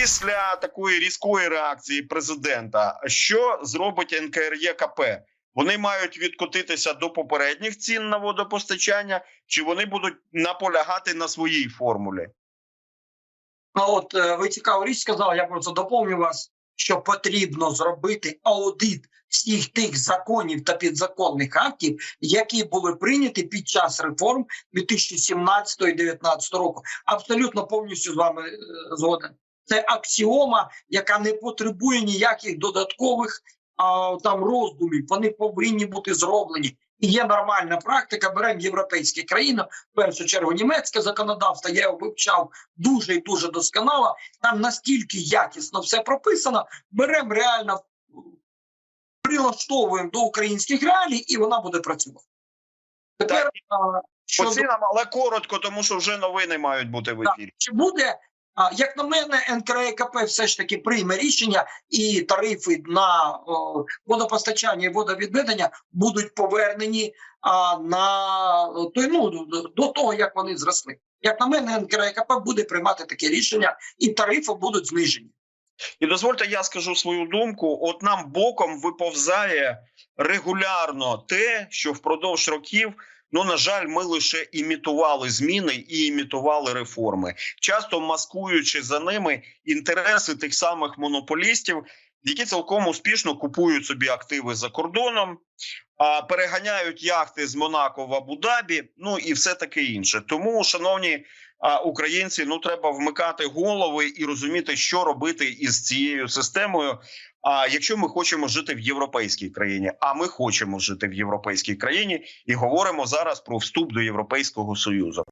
після такої різкої реакції президента, що зробить НКРЄКП? Вони мають відкотитися до попередніх цін на водопостачання, чи вони будуть наполягати на своїй формулі? А от е, ви цікаву річ сказали, я просто доповню вас, що потрібно зробити аудит всіх тих законів та підзаконних актів, які були прийняті під час реформ 2017-2019 року. Абсолютно повністю з вами е, згоден. Це аксіома, яка не потребує ніяких додаткових а, там роздумів. Вони повинні бути зроблені. І є нормальна практика. Беремо європейські країни, в першу чергу німецьке законодавство. Я його вивчав дуже і дуже досконало. Там настільки якісно все прописано. Беремо реально прилаштовуємо до українських реалій, і вона буде працювати. Тепер Так. По цінам, але коротко, тому що вже новини мають бути в Так. ефірі. чи буде. Як на мене, НКРЕКП все ж таки прийме рішення, і тарифи на водопостачання і водовідведення будуть повернені на той ну до того, як вони зросли. Як на мене, НКРЕКП буде приймати таке рішення, і тарифи будуть знижені. І дозвольте, я скажу свою думку. От нам боком виповзає регулярно те, що впродовж років. Ну, на жаль, ми лише імітували зміни і імітували реформи, часто маскуючи за ними інтереси тих самих монополістів, які цілком успішно купують собі активи за кордоном, переганяють яхти з Монако в Абу-Дабі, ну і все таке інше. Тому, шановні українці, ну треба вмикати голови і розуміти, що робити із цією системою. А якщо ми хочемо жити в європейській країні, а ми хочемо жити в європейській країні, і говоримо зараз про вступ до Європейського союзу.